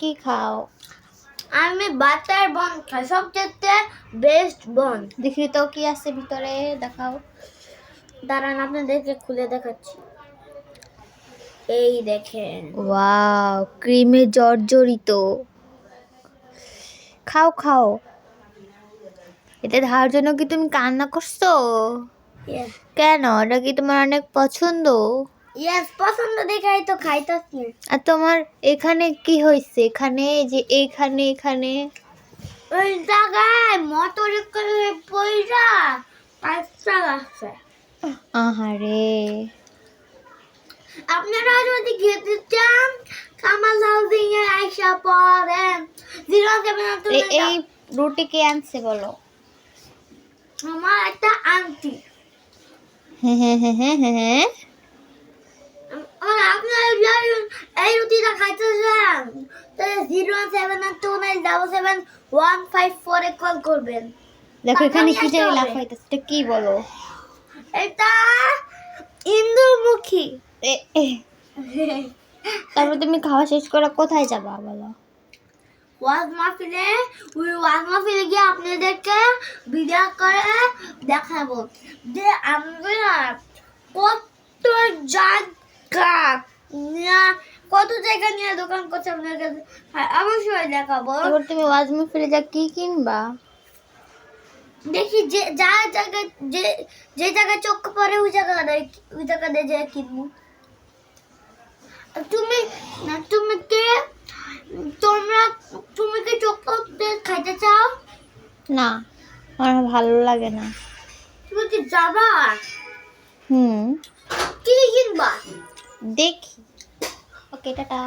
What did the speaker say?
কি খাও? আমি বাটার বন খাই সবচেয়ে বেস্ট বন। দেখি তো কি আছে ভিতরে দেখাও। দাঁড়ান আপনাদেরকে খুলে দেখাচ্ছি। এই দেখেন। ওয়াও ক্রিমে জর্জরিত। খাও খাও। এটা খাওয়ার জন্য কি তুমি কান্না করছ? কেন? এটা কি তোমার অনেক পছন্দ? ইয়েস পছন্দ দেখাই তো খাইতাছি আর তোমার এখানে কি হয়েছে এখানে যে এইখানে এখানে। ওই জায়গায় মোটর করে পয়সা পাঁচটা আছে আহারে। আপনারা যদি খেতে চান কামাল হাউজিং এ আইসা পড়েন। জিরো সেভেন এই রুটি কে আনছে বলো? আমার একটা আংটি। হ্যাঁ হ্যাঁ হ্যাঁ হ্যাঁ হ্যাঁ হ্যাঁ আর আপনারা যদি এই রুটিটা খাইতে চান তাহলে zero seven two nine double seven one five ফোরে কল করবেন। দেখো এখানে কি জানি তাড়াতাড়ি আসতে এটা কি বলো? এটা ইন্দুমুখী এ এ, তারপর তুমি খাওয়া শেষ করে কোথায় যাবা বলো? ওয়াজ মাহফিলে ওই ওয়াজ মাহফিলে গিয়ে আপনাদেরকে ভিডিও করে দেখাবো। যে আমরা কত জায়গা কত জায়গা নিয়ে দোকান করছে আপনাদের হ্যাঁ অবশ্যই দেখাবো। এবার তুমি ওয়াজমি ফিরে যা কি কিনবা? দেখি যে যা জায়গায় যে যে জায়গায় চোখ পড়ে ওই জায়গা জায়গাটা ওই জায়গাতে যে কিনবো। তুমি না তুমি কে? তোমরা তুমি কি চকলেট খাইতে চাও? না আমার ভালো লাগে না। তুমি কি যাবা? হুম। কি কিনবা? দেখি। Okay tata.